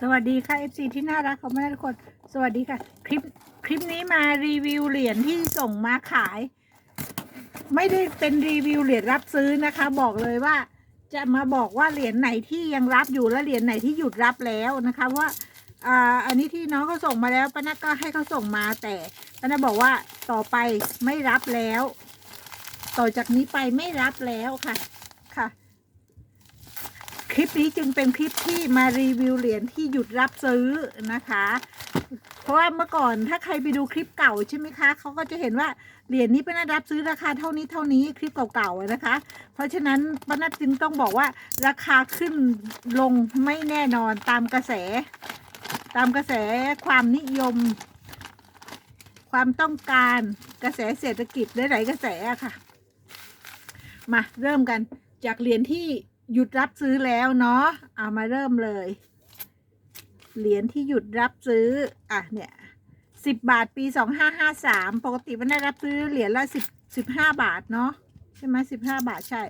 สวัสดีค่ะ FC ที่น่ารักของแม่ทุกคน สวัสดีค่ะ คลิปคลิปนี้มารีวิวเหรียญที่ส่งมาขาย ไม่ได้เป็นรีวิวเหรียญรับซื้อนะคะ บอกเลยว่า จะมาบอกว่าเหรียญไหนที่ยังรับอยู่และเหรียญไหนที่หยุดรับแล้วนะคะว่าอ่าอันนี้ที่น้องเขาส่งมาแล้วป้านัทก็ให้เขาส่งมาแต่ป้านัทบอกว่าต่อไปไม่รับแล้ว ต่อจากนี้ไปไม่รับแล้วค่ะ คลิปนี้จึงเป็นคลิปที่มารีวิวเหรียญที่หยุดรับซื้อนะคะ เพราะว่าเมื่อก่อนถ้าใครไปดูคลิปเก่าใช่ไหมคะเขาก็จะเห็นว่าเหรียญนี้ป้านัดรับซื้อราคาเท่านี้เท่านี้คลิปเก่าๆนะคะ เพราะฉะนั้นป้านัดจึงต้องบอกว่าราคาขึ้นลงไม่แน่นอนตามกระแส ตามกระแสความนิยม ความต้องการกระแสเศรษฐกิจหลายๆกระแสะค่ะ มาเริ่มกันจากเหรียญที่ หยุดรับซื้อแล้วเนาะเอามาเริ่มเลย เหรียญที่หยุดรับซื้อ อะเนี่ยสิบบาทปีสองห้าห้าสามปกติมันได้รับซื้อเหรียญละสิบสิบห้าบาทเนาะใช่ไหมสิบห้าบาทใช่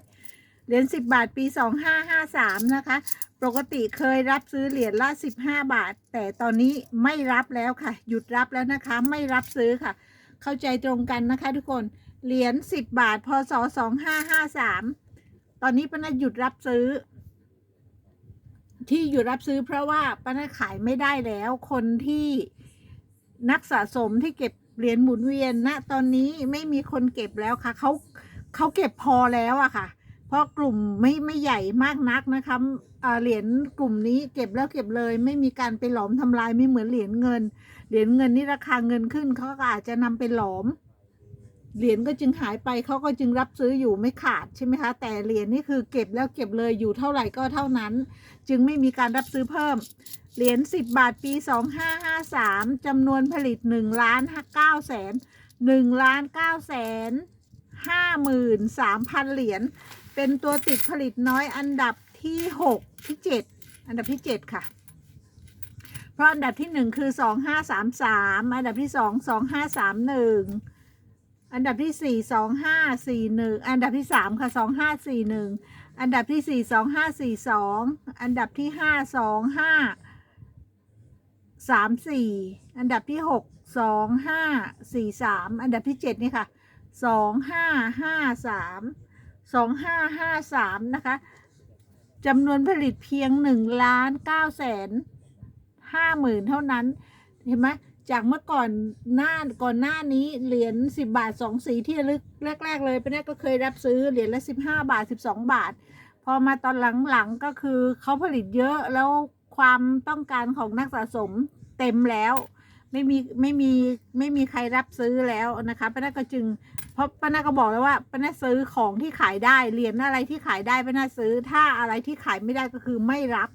เหรียญสิบบาทปีสองห้าห้าสามนะคะ ปกติเคยรับซื้อเหรียญละสิบห้าบาท แต่ตอนนี้ไม่รับแล้วค่ะ หยุดรับแล้วนะคะ ไม่รับซื้อค่ะ เข้าใจตรงกันนะคะทุกคนเหรียญสิบบาทพศสองห้าห้าสาม ตอนนี้ป้านาหยุดรับซื้อ ที่หยุดรับซื้อเพราะว่าป้านาขายไม่ได้แล้ว คนที่นักสะสมที่เก็บเหรียญหมุนเวียนณตอนนี้ไม่มีคนเก็บแล้วค่ะเขาเขาเก็บพอแล้วอะค่ะ เพราะกลุ่มไม่ไม่ใหญ่มากนักนะคะอ่าเหรียญกลุ่มนี้เก็บแล้วเก็บเลย ไม่มีการไปหลอมทำลายไม่เหมือนเหรียญเงิน เหรียญเงินนี่ราคาเงินขึ้นเขาก็อาจจะนำไปหลอม เหรียญก็จึงหายไปเขาก็จึงรับซื้ออยู่ไม่ขาดใช่ไหมคะ แต่เหรียญนี่คือเก็บแล้วเก็บเลยอยู่เท่าไหร่ก็เท่านั้น จึงไม่มีการรับซื้อเพิ่ม เหรียญสิบบาทปีสองห้าห้าสามจำนวนผลิตหนึ่งล้านเก้าแสนหนึ่งล้านเก้าแสนห้าหมื่นสามพันเหรียญเป็นตัวติดผลิตน้อยอันดับที่หกที่เจ็ดอันดับที่เจ็ดค่ะ เพราะอันดับที่หนึ่งคือสองห้าสามสามอันดับที่สองส อันดับที่สี่สองห้าสี่หนึ่งอันดับที่สามค่ะสองห้าสี่หนึ่งอันดับที่สี่สองห้าสี่สองอันดับที่ห้าสองห้าสามสี่อันดับที่หกสองห้าสี่สามอันดับที่เจ็ดนี่ค่ะสองห้าห้าสามสองห้าห้าสามนะคะจำนวนผลิตเพียงหนึ่งล้านเก้าแสนห้าหมื่นเท่านั้น เห็นไหม จากเมื่อก่อนหน้าก่อนหน้านี้เหรียญสิบาทสองสีที่ระลึกแรก ๆ เลยเป็นแรกก็เคยรับซื้อเหรียญละสิบห้าบาทสิบสองบาท พอมาตอนหลังๆก็คือเขาผลิตเยอะแล้วความต้องการของนักสะสมเต็มแล้วไม่มีไม่มีไม่มีใครรับซื้อแล้วนะคะป้านาก็จึงเพราะป้านาก็บอกแล้วว่าป้านาซื้อของที่ขายได้เหรียญอะไรที่ขายได้ป้านาซื้อ ถ้าอะไรที่ขายไม่ได้ก็คือไม่รับ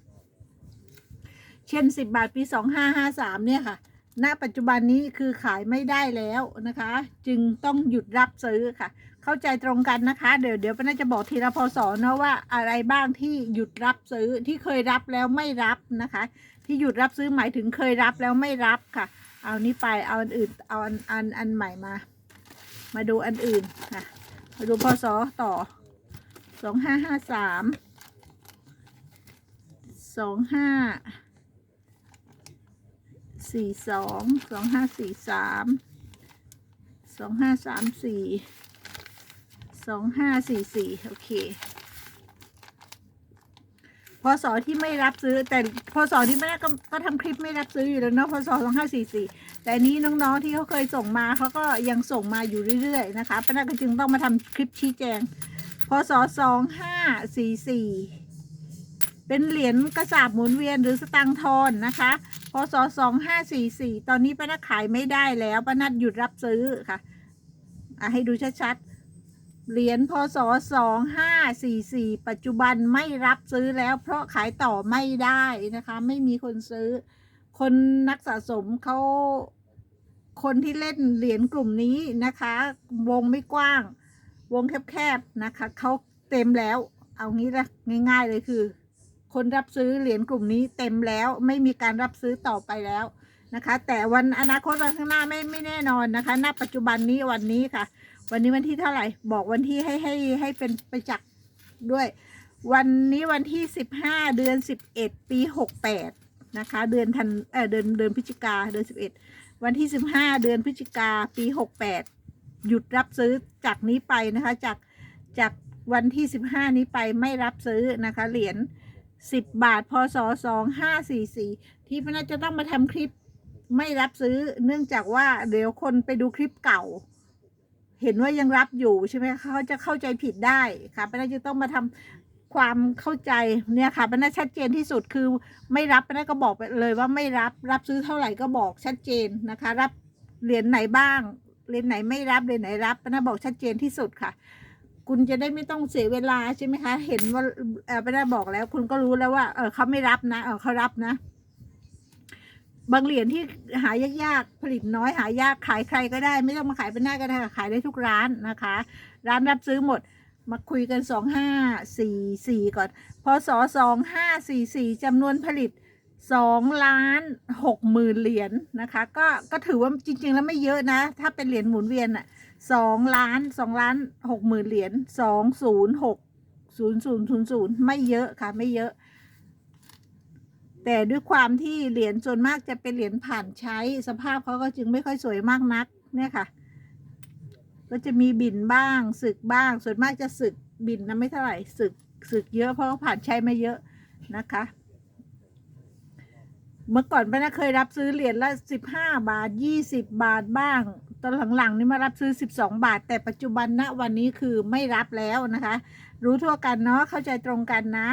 เช่นสิบบาทปีสองห้าห้าสามเนี่ยค่ะ ณปัจจุบันนี้คือขายไม่ได้แล้วนะคะ จึงต้องหยุดรับซื้อค่ะ เข้าใจตรงกันนะคะ เดี๋ยวเดี๋ยวป้าน่าจะบอกทีละพศเนาะว่าอะไรบ้างที่หยุดรับซื้อที่เคยรับแล้วไม่รับนะคะ ที่หยุดรับซื้อหมายถึงเคยรับแล้วไม่รับค่ะ เอานี้ไปเอาอันอื่นเอาอันอันอันใหม่มา มาดูอันอื่นค่ะมาดูพศต่อสองห้าห้าสามสองห้า สี่สองสองห้าสี่สามสองห้าสามสี่สองห้าสี่สี่โอเคพศที่ไม่รับซื้อ แต่พศที่ไม่ได้ก็ก็ทำคลิปไม่รับซื้ออยู่แล้วเนาะพศสองห้าสี่สี่แต่นนี้น้องๆที่เขาเคยส่งมาเขาก็ยังส่งมาอยู่เรื่อยๆนะคะป้านาก็จึงต้องมาทำคลิปชี้แจงพศสองห้าสี่สี่ เป็นเหรียญกระสาบหมุนเวียนหรือสตังทอนนะคะพศสองห้าสี่สี่ตอนนี้ป้านัดขายไม่ได้แล้วป้านัดหยุดรับซื้อค่ะอะ ให้ดูชัดๆ เหรียญพศสองห้าสี่สี่ปัจจุบันไม่รับซื้อแล้ว เพราะขายต่อไม่ได้นะคะ ไม่มีคนซื้อ คนนักสะสมเขาคนที่เล่นเหรียญกลุ่มนี้นะคะ วงไม่กว้าง วงแคบๆนะคะเขาเต็มแล้ว เอางี้ละง่าย ๆ เลยคือ คนรับซื้อเหรียญกลุ่มนี้เต็มแล้วไม่มีการรับซื้อต่อไปแล้วนะคะ แต่วันอนาคตวันข้างหน้าไม่ไม่แน่นอนนะคะณปัจจุบันนี้วันนี้ค่ะ วันนี้วันที่เท่าไหร่บอกวันที่ให้ให้ให้เป็นไปจักษ์ด้วย วันนี้วันที่สิบห้าเดือนสิบเอ็ดปีหกแปดนะคะเดือนธันเออเดือนเดือนพฤศจิกาเดือนสิบเอ็ดวันที่สิบห้าเดือนพฤศจิกาปีหกแปดหยุดรับซื้อจากนี้ไปนะคะจากจากวันที่สิบห้านี้ไปไม่รับซื้อนะคะเหรียญ สิบบาทพศสองห้าสี่สี่ที่พน่าจะต้องมาทำคลิปไม่รับซื้อเนื่องจากว่าเดี๋ยวคนไปดูคลิปเก่า เห็นว่ายังรับอยู่ใช่ไหมเขาจะเข้าใจผิดได้ค่ะป้าน่าจะต้องมาทำความเข้าใจเนี่ยค่ะป้าน่าชัดเจนที่สุดคือไม่รับป้าน่าก็บอกไปเลยว่าไม่รับรับซื้อเท่าไหร่ก็บอกชัดเจนนะคะ รับเหรียญไหนบ้างเหรียญไหนไม่รับเหรียญไหนรับป้าน่าบอกชัดเจนที่สุดค่ะ คุณจะได้ไม่ต้องเสียเวลาใช่ไหมคะ เห็นว่าเออป้าน่าบอกแล้ว คุณก็รู้แล้วว่า เออเขาไม่รับนะเออเขารับนะ บางเหรียญที่หายากๆผลิตน้อยหายากขายใครก็ได้ ไม่ต้องมาขายเป็นหน้าก็ได้ขายได้ทุกร้านนะคะ ร้านรับซื้อหมดมาคุยกันสองห้าสี่สี่ก่อนพศสองห้าสี่สี่จำนวนผลิต สองล้านหกหมื่นเหรียญนะคะ ก็ก็ถือว่าจริง ๆ แล้วไม่เยอะนะ ถ้าเป็นเหรียญหมุนเวียนอะสองล้านสองล้านหกหมื่นเหรียญสองศูนย์หกศูนย์ศูนย์ศูนย์ศูนย์ไม่เยอะค่ะไม่เยอะ แต่ด้วยความที่เหรียญส่วนมากจะเป็นเหรียญผ่านใช้สภาพเขาก็จึงไม่ค่อยสวยมากนักเนี่ยค่ะ ก็จะมีบินบ้างสึกบ้าง ส่วนมากจะสึกบินนะไม่เท่าไหร่สึกสึกเยอะเพราะผ่านใช้มาเยอะนะคะ เมื่อก่อนป้าน่าเคยรับซื้อเหรียญละสิบห้าบาทยี่สิบบาทบ้าง ตอนหลังๆ นี่มารับซื้อสิบสองบาท แต่ปัจจุบันณวันนี้คือไม่รับแล้วนะคะ รู้ทั่วกันเนาะเข้าใจตรงกันนะ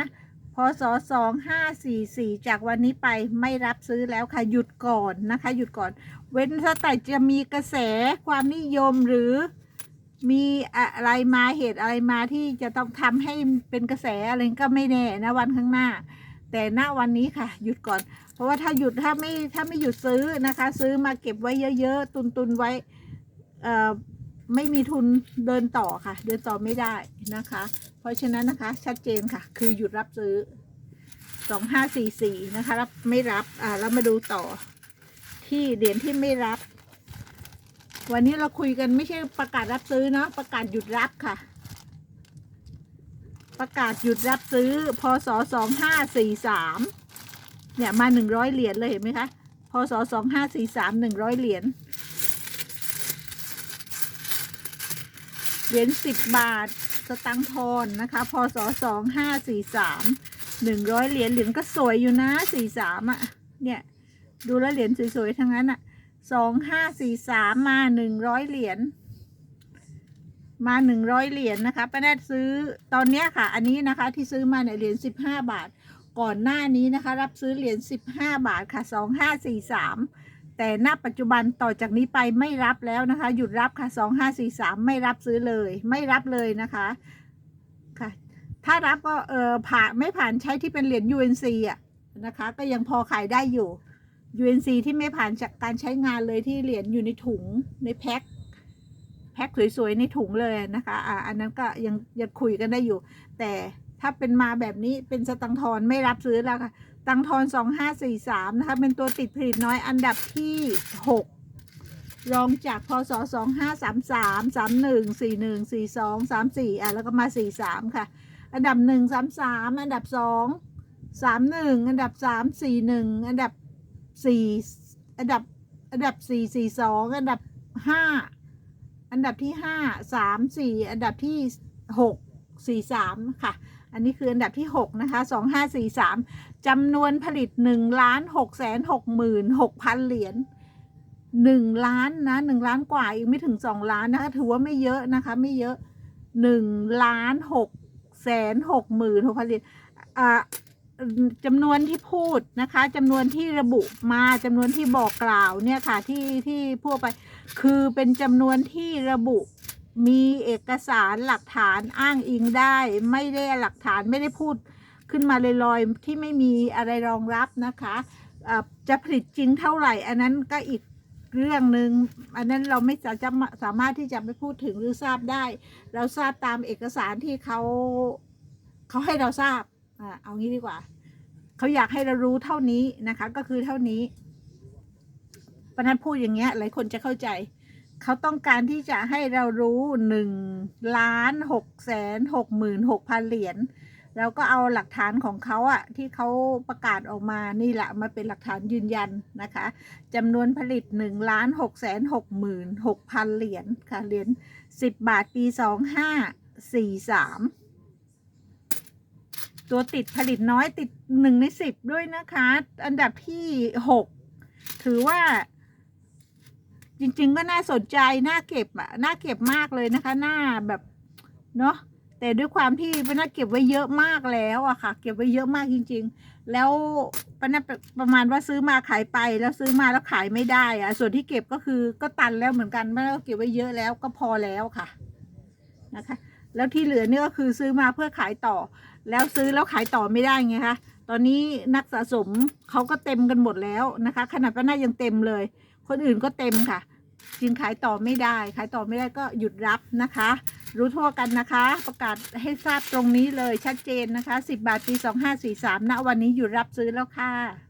พศสองห้าสี่สี่จากวันนี้ไปไม่รับซื้อแล้วค่ะ หยุดก่อนนะคะ หยุดก่อน เว้นถ้าแต่จะมีกระแสความนิยมหรือมีอะไรมาเหตุอะไรมาที่จะต้องทำให้เป็นกระแสอะไรก็ไม่แน่นะวันข้างหน้า แต่ณวันนี้ค่ะ หยุดก่อน เพราะว่าถ้าหยุดถ้าไม่ถ้าไม่หยุดซื้อนะคะ ซื้อมาเก็บไว้เยอะ ๆ ตุนตุนๆไว้เอ่อไม่มีทุนเดินต่อค่ะ เดินต่อไม่ได้นะคะ เพราะฉะนั้นนะคะชัดเจนค่ะ คือหยุดรับซื้อสองห้าสี่สี่นะคะรับไม่รับอ่าเรามาดูต่อ ที่เหรียญที่ไม่รับ วันนี้เราคุยกันไม่ใช่ประกาศรับซื้อเนาะประกาศหยุดรับค่ะ ประกาศหยุดรับซื้อ พศสองห้าสี่สามเนี่ยมาหนึ่งร้อยเหรียญเลยเห็นไหมคะ พศสองห้าสี่สามหนึ่งร้อยเหรียญ เหรียญสิบบาทสตังค์ทอนนะคะ พศสองห้าสี่สามหนึ่งร้อยเหรียญเหรียญก็สวยอยู่นะสี่สามอะ เนี่ยดูแล้วเหรียญสวยๆทั้งนั้นอะสองห้าสี่สามมาหนึ่งร้อยเหรียญ มาหนึ่งร้อยเหรียญนะคะป้าแนทซื้อตอนเนี้ยค่ะ อันนี้นะคะที่ซื้อมาเนี่ยเหรียญสิบห้าบาท ก่อนหน้านี้นะคะ รับซื้อเหรียญสิบห้าบาทค่ะสองห้าสี่สามแต่ณปัจจุบันต่อจากนี้ไปไม่รับแล้วนะคะ หยุดรับค่ะสองห้าสี่สามไม่รับซื้อเลย ไม่รับเลยนะคะค่ะ ถ้ารับก็เออผ่านไม่ผ่านใช้ที่เป็นเหรียญ UNC อะนะคะ ก็ยังพอขายได้อยู่ UNC ที่ไม่ผ่านจากการใช้งานเลยที่เหรียญอยู่ในถุงในแพ็ค แพ็คสวยๆในถุงเลยนะคะอ่าอันนั้นก็ยังยังคุยกันได้อยู่ แต่ถ้าเป็นมาแบบนี้เป็นสตังทอนไม่รับซื้อแล้วค่ะตังทอนสองห้าสี่สามนะคะเป็นตัวติดผลิตน้อยอันดับที่หกรองจากพศสองห้าสามสามสามหนึ่งสี่หนึ่งสี่สองสามสี่อะแล้วก็มาสี่สามค่ะ อันดับหนึ่งสามสามอันดับสองสามหนึ่งอันดับสามสี่หนึ่งอันดับสี่อันดับ อันดับสี่สี่สองอันดับห้า อันดับที่ห้าสามสี่อันดับที่หกสี่สามค่ะ อันนี้คืออันดับที่หกนะคะสองห้าสี่สามจำนวนผลิตหนึ่งล้านหกแสนหกหมื่นหกพันเหรียญหนึ่งล้านนะหนึ่งล้านกว่าอีกไม่ถึงสองล้านนะคะถือว่าไม่เยอะนะคะไม่เยอะหนึ่งล้านหกแสนหกหมื่นหกพันเหรียญอ่า จำนวนที่พูดนะคะจำนวนที่ระบุมาจำนวนที่บอกกล่าวเนี่ยค่ะที่ที่พูดไปคือเป็นจำนวนที่ระบุมีเอกสารหลักฐานอ้างอิงได้ ไม่ได้หลักฐานไม่ได้พูดขึ้นมาลอยๆที่ไม่มีอะไรรองรับนะคะะจะผลิตจริงเท่าไหร่ อันนั้นก็อีกเรื่องหนึ่งอันนั้นเราไม่สาจะสามารถที่จะไปพูดถึงหรือทราบได้ เราทราบตามเอกสารที่เขาเขาให้เราทราบ เอางี้ดีกว่า เขาอยากให้เรารู้เท่านี้นะคะ ก็คือเท่านี้ปนันพูดอย่างเงี้ยหลายคนจะเข้าใจ เขาต้องการที่จะให้เรารู้หนึ่งล้านหกแสนหกหมื่นหกพันเหรียญเราก็เอาหลักฐานของเขาอะที่เขาประกาศออกมานี่แหละมาเป็นหลักฐานยืนยันนะคะจำนวนผลิต1ล้าน6แสน6หมื่น6พันเหรียญค่ะเหรียญ10 บาทปี 2543 ตัวติดผลิตน้อยติดหนึ่งในสิบด้วยนะคะ อันดับที่หกถือว่า จริง ๆ ก็น่าสนใจน่าเก็บอะน่าเก็บมากเลยนะคะน่าแบบเนาะแต่ด้วยความที่ปาน่าเก็บไว้เยอะมากแล้วอะค่ะ เก็บไว้เยอะมากจริง ๆ แล้วปาน่าประมาณว่าซื้อมาขายไป แล้วซื้อมาแล้วขายไม่ได้อะส่วนที่เก็บก็คือก็ตันแล้วเหมือนกันปาน่าเก็บไว้เยอะแล้วก็พอแล้วค่ะนะคะ แล้วที่เหลือเนี่ยก็คือซื้อมาเพื่อขายต่อ แล้วซื้อแล้วขายต่อไม่ได้ไงคะตอนนี้นักสะสมเขาก็เต็มกันหมดแล้วนะคะ ขนาดป้าหน้ายังเต็มเลย คนอื่นก็เต็มค่ะ จึงขายต่อไม่ได้ ขายต่อไม่ได้ก็หยุดรับนะคะ รู้ทั่วกันนะคะ ประกาศให้ทราบตรงนี้เลยชัดเจนนะคะ 10 บาทปี 2543ณวันนี้หยุดรับซื้อแล้วค่ะ